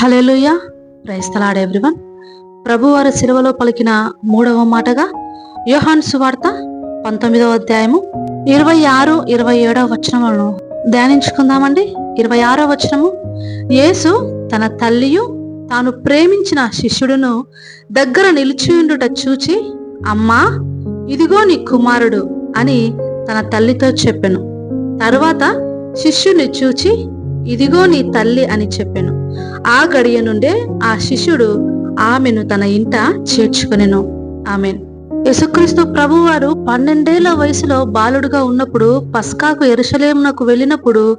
Hallelujah క్రైస్తలాడ్ everyone. ప్రభువారి శిలువలో పలికిన మూడవ మాటగా యోహాన్ సువార్త పంతొమ్మిదవ అధ్యాయము ఇరవై ఆరు ఇరవై ఏడవ వచనములను ధ్యానించుకుందామండి. ఇరవై ఆరో వచనము యేసు తన తల్లియు తాను ప్రేమించిన శిష్యుడును దగ్గర నిలిచియుండుట చూచి అమ్మా ఇదిగో నీ కుమారుడు అని తన తల్లితో చెప్పెను. తరువాత శిష్యుని చూచి ఇదిగో నీ తల్లి అని చెప్పెను. ఆ గడియ నుండే ఆ శిష్యుడు ఆమెను తన ఇంట చేర్చుకునెను. ఆమెను. యేసుక్రీస్తు ప్రభువారు పన్నెండేళ్ళ వయసులో బాలుడుగా ఉన్నప్పుడు పస్కాకు ఎరుసలేమునకు వెళ్ళినప్పుడు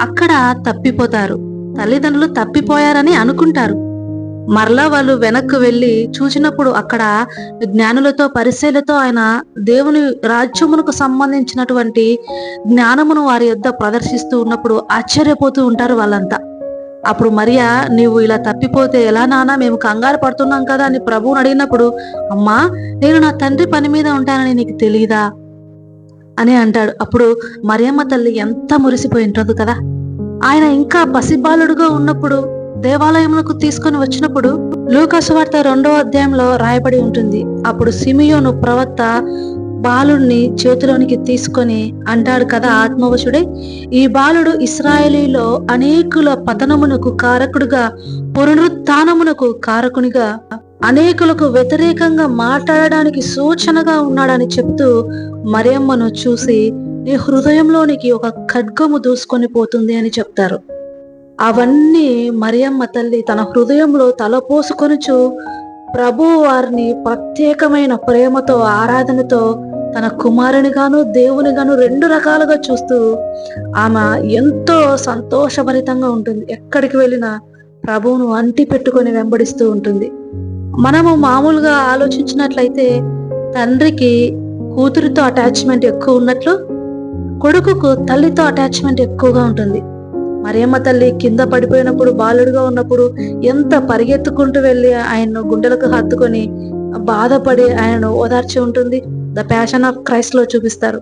అక్కడ తప్పిపోతారు. తల్లిదండ్రులు తప్పిపోయారని అనుకుంటారు. మరలా వాళ్ళు వెనక్కు వెళ్ళి చూసినప్పుడు అక్కడ జ్ఞానులతో పరిశీలతో ఆయన దేవుని రాజ్యమునకు సంబంధించినటువంటి జ్ఞానమును వారి యొద్ద ప్రదర్శిస్తూ ఉన్నప్పుడు ఆశ్చర్యపోతూ ఉంటారు వాళ్ళంతా. అప్పుడు మరియా నీవు ఇలా తప్పిపోతే ఎలా నానా మేము కంగారు పడుతున్నాం కదా అని ప్రభువుని అడిగినప్పుడు అమ్మా నేను నా తండ్రి పని మీద ఉంటానని నీకు తెలియదా అని అంటాడు. అప్పుడు మరియమ్మ తల్లి ఎంత మురిసిపోయి ఉంటుంది కదా. ఆయన ఇంకా పసిబాలుడుగా ఉన్నప్పుడు దేవాలయంలోకి తీసుకొని వచ్చినప్పుడు లూకాసు వార్త రెండో అధ్యాయంలో రాయబడి ఉంటుంది. అప్పుడు సిమియోను ప్రవక్త బాలుడిని చేతిలోనికి తీసుకొని అంటాడు కదా ఆత్మవశుడే. ఈ బాలుడు ఇస్రాయేలీలో అనేకుల పతనమునకు కారకుడుగా పునరుత్నమునకు కారకునిగా అనేకులకు వ్యతిరేకంగా మాట్లాడడానికి సూచనగా ఉన్నాడని చెప్తూ మరియమ్మను చూసి నీ హృదయంలోనికి ఒక ఖడ్గము దూసుకొని పోతుంది అని చెప్తారు. అవన్నీ మరియమ్మ తల్లి తన హృదయంలో తలపోసుకొనుచు ప్రభు వారిని ప్రత్యేకమైన ప్రేమతో ఆరాధనతో తన కుమారునిగాను దేవునిగాను రెండు రకాలుగా చూస్తూ ఆమె ఎంతో సంతోషభరితంగా ఉంటుంది. ఎక్కడికి వెళ్ళినా ప్రభువును అంటి పెట్టుకొని వెంబడిస్తూ ఉంటుంది. మనము మామూలుగా ఆలోచించినట్లయితే తండ్రికి కూతురితో అటాచ్మెంట్ ఎక్కువ ఉన్నట్లు కొడుకుకు తల్లితో అటాచ్మెంట్ ఎక్కువగా ఉంటుంది. మరియమ్మ తల్లి కింద పడిపోయినప్పుడు బాలుడుగా ఉన్నప్పుడు ఎంత పరిగెత్తుకుంటూ వెళ్ళి ఆయన్ను గుండెలకు హత్తుకొని బాధపడి ఆయనను ఓదార్చి ఉంటుంది. ద ప్యాషన్ ఆఫ్ క్రైస్ట్లో చూపిస్తారు.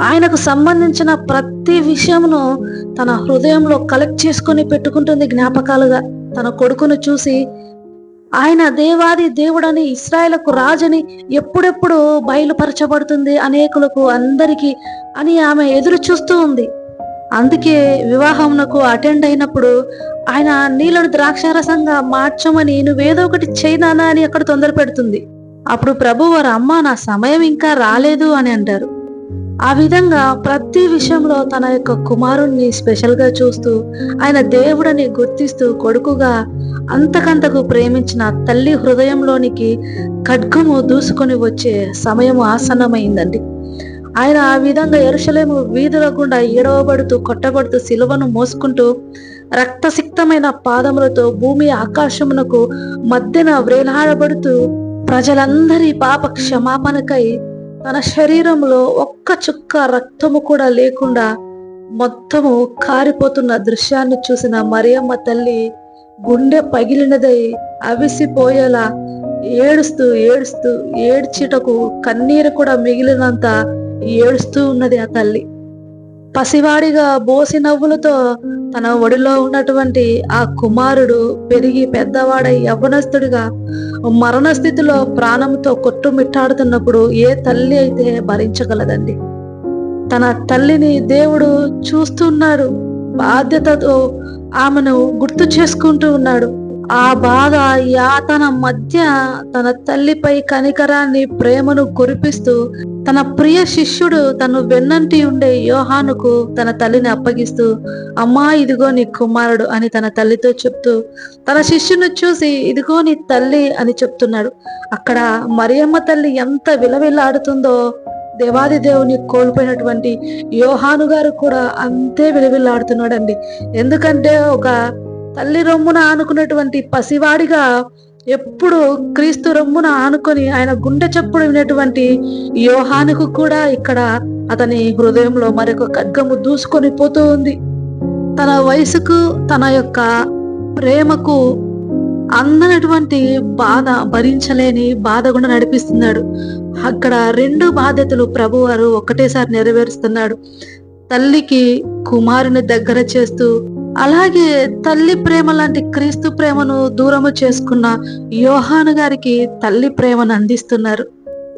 ఆయనకు సంబంధించిన ప్రతి విషయమును తన హృదయంలో కలెక్ట్ చేసుకొని పెట్టుకుంటుంది జ్ఞాపకాలుగా. తన కొడుకును చూసి ఆయన దేవాది దేవుడని ఇస్రాయలకు రాజని ఎప్పుడెప్పుడు బయలుపరచబడుతుంది అనేకులకు అందరికీ అని ఆమె ఎదురు చూస్తూ ఉంది. అందుకే వివాహమునకు అటెండ్ అయినప్పుడు ఆయన నీళ్ళను ద్రాక్షారసంగా మార్చమని నువ్వేదో ఒకటి చేయనానా అని అక్కడ తొందర పెడుతుంది అప్పుడు ప్రభు వారు అమ్మ నా సమయం ఇంకా రాలేదు అని అంటారు. ఆ విధంగా ప్రతి విషయంలో తన యొక్క కుమారుణ్ణి స్పెషల్గా చూస్తూ ఆయన దేవుడని గుర్తిస్తూ కొడుకుగా అంతకంతకు ప్రేమించిన తల్లి హృదయంలోనికి ఖడ్గము దూసుకొని వచ్చే సమయం ఆసన్నమైందండి. ఆయన ఆ విధంగా ఎరుసలేము వీధుల గుండా ఏడవబడుతూ కొట్టబడుతూ సిలువను మోసుకుంటూ రక్తసిక్తమైన పాదములతో భూమి ఆకాశమునకు మధ్యన వ్రేలాడబడుతూ ప్రజలందరి పాప క్షమాపణకై తన శరీరంలో ఒక్క చుక్క రక్తము కూడా లేకుండా మొత్తము కారిపోతున్న దృశ్యాన్ని చూసిన మరియమ్మ తల్లి గుండె పగిలినదై అవిసిపోయేలా ఏడుస్తూ ఏడుస్తూ ఏడ్చిటకు కన్నీరు కూడా మిగిలినంత ఏడుస్తూ ఉన్నది ఆ తల్లి. పసివాడిగా బోసి నవ్వులతో తన ఒడిలో ఉన్నటువంటి ఆ కుమారుడు పెరిగి పెద్దవాడై యవనస్తుడిగా మరణ స్థితిలో ప్రాణంతో కొట్టుమిట్టాడుతున్నప్పుడు ఏ తల్లి అయితే భరించగలదండి? తన తల్లిని దేవుడు చూస్తున్నాడు. బాధ్యతతో ఆమెను గుర్తు చేసుకుంటూ ఉన్నాడు. ఆ బాధ యాతన మధ్య తన తల్లిపై కనికరాన్ని ప్రేమను కురిపిస్తూ తన ప్రియ శిష్యుడు తను వెన్నంటి ఉండే యోహానుకు తన తల్లిని అప్పగిస్తూ అమ్మా ఇదిగో నీ కుమారుడు అని తన తల్లితో చెప్తూ తన శిష్యుని చూసి ఇదిగో నీ తల్లి అని చెప్తున్నాడు. అక్కడ మరియమ్మ తల్లి ఎంత విలవిల్లాడుతుందో దేవాది దేవుని కోల్పోయినటువంటి యోహాను గారు కూడా అంతే విలవిల్లాడుతున్నాడండి. ఎందుకంటే ఒక తల్లి రొమ్మున ఆనుకున్నటువంటి పసివాడిగా ఎప్పుడు క్రీస్తు రొమ్మున ఆనుకొని ఆయన గుండె చప్పుడు వినేటువంటి యోహానుకు కూడా ఇక్కడ అతని హృదయంలో మరొక ఖడ్గము దూసుకొని పోతూ ఉంది. తన వయసుకు తన యొక్క ప్రేమకు అందనటువంటి బాధ భరించలేని బాధ కూడా నడిపిస్తున్నాడు. అక్కడ రెండు బాధ్యతలు ప్రభువారు ఒకటేసారి నెరవేరుస్తున్నాడు. తల్లికి కుమారుని దగ్గర చేస్తూ అలాగే తల్లి ప్రేమ లాంటి క్రీస్తు ప్రేమను దూరము చేసుకున్న యోహాను గారికి తల్లి ప్రేమను అందిస్తున్నారు.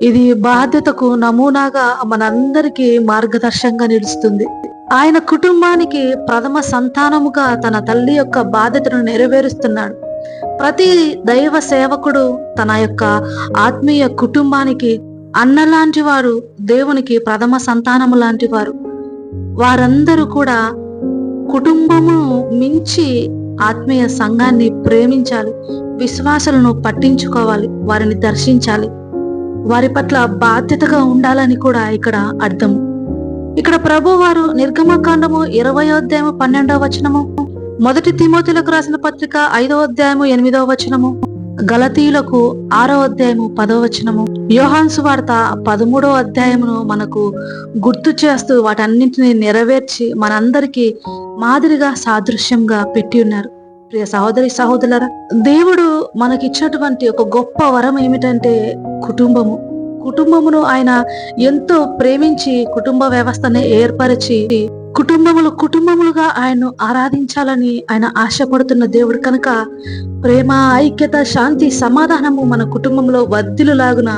ఇది బాధ్యతకు నమూనాగా మనందరికీ మార్గదర్శకంగా నిలుస్తుంది. ఆయన కుటుంబానికి ప్రథమ సంతానముగా తన తల్లి యొక్క బాధ్యతను నెరవేరుస్తున్నాడు. ప్రతి దైవ సేవకుడు తన యొక్క ఆత్మీయ కుటుంబానికి అన్న లాంటి వారు దేవునికి ప్రథమ సంతానము లాంటి వారు. వారందరూ కూడా కుటుంబము మించి ఆత్మీయ సంఘాన్ని ప్రేమించాలి. విశ్వాసాలను పట్టించుకోవాలి. వారిని దర్శించాలి. వారి పట్ల బాధ్యతగా ఉండాలని కూడా ఇక్కడ అర్థము ఇక్కడ ప్రభు వారు నిర్గమకాండము ఇరవై అధ్యాయము పన్నెండవ వచనము మొదటి తిమోతులకు రాసిన పత్రిక ఐదవ అధ్యాయము ఎనిమిదవ వచనము గలతీయులకు ఆరో అధ్యాయము పదవ వచనము యోహాన్సు వార్త పదమూడో అధ్యాయమును మనకు గుర్తు చేస్తూ వాటన్నింటిని నెరవేర్చి మనందరికీ మాదిరిగా సాదృశ్యంగా పెట్టి ఉన్నారు. ప్రియ సహోదరి సహోదరులరా దేవుడు మనకిచ్చినటువంటి ఒక గొప్ప వరం ఏమిటంటే కుటుంబము. కుటుంబమును ఆయన ఎంతో ప్రేమించి కుటుంబ వ్యవస్థని ఏర్పరిచి కుటుంబములు కుటుంబములుగా ఆయన్ను ఆరాధించాలని ఆయన ఆశపడుతున్న దేవుడు కనుక ప్రేమ ఐక్యత శాంతి సమాధానము మన కుటుంబంలో వర్ధిలులాగున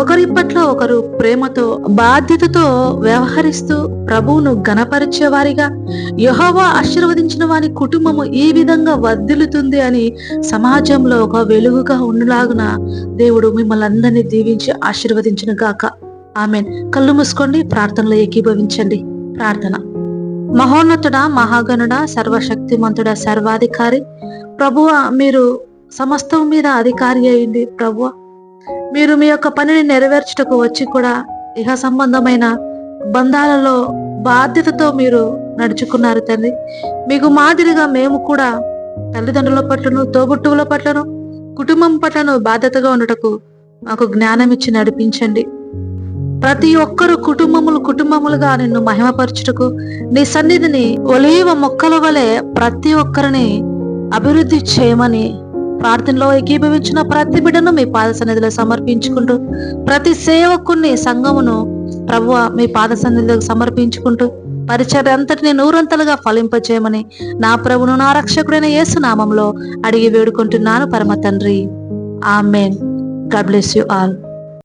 ఒకరి పట్ల ఒకరు ప్రేమతో బాధ్యతతో వ్యవహరిస్తూ ప్రభువును గణపరిచే వారిగా యహోవా ఆశీర్వదించిన వారి కుటుంబము ఈ విధంగా వర్ధిల్లుతుంది అని సమాజంలో ఒక వెలుగుగా ఉండలాగున దేవుడు మిమ్మల్ని అందరినీ దీవించి ఆశీర్వదించిన గాక. ఆమెన్. కళ్ళు మూసుకోండి ప్రార్థనలో ఏకీభవించండి. ప్రార్థన. మహోన్నతుడ మహాగణుడ సర్వశక్తిమంతుడ సర్వాధికారి. ప్రభువ మీరు సమస్తం మీద అధికారి అయింది ప్రభువ. మీరు మీ యొక్క పనిని నెరవేర్చుటకు వచ్చి కూడా ఇహ సంబంధమైన బంధాలలో బాధ్యతతో మీరు నడుచుకున్నారు తండ్రి మీకు మాదిరిగా మేము కూడా తల్లిదండ్రుల పట్లను తోబుట్టువుల పట్లను కుటుంబం పట్లను బాధ్యతగా ఉండటకు మాకు జ్ఞానం ఇచ్చి నడిపించండి. ప్రతి ఒక్కరు కుటుంబములు కుటుంబములుగా నిన్ను మహిమపరచుటకు నీ సన్నిధిని ఒలీవ మొక్కల వలె ప్రతి ఒక్కరిని అభివృద్ధి చేయమని ప్రార్థనలో ఏకీభవించిన ప్రతి బిడ్డను మీ పాద సన్నిధిలో సమర్పించుకుంటూ ప్రతి సేవకుని సంఘమును ప్రభువ మీ పాద సన్నిధిలో సమర్పించుకుంటూ పరిచర్ అంతటిని నూరంతలుగా ఫలింపచేయమని నా ప్రభును నా రక్షకుడైన యేసు నామంలో అడిగి వేడుకుంటున్నాను పరమ తండ్రి. Amen. God bless you all.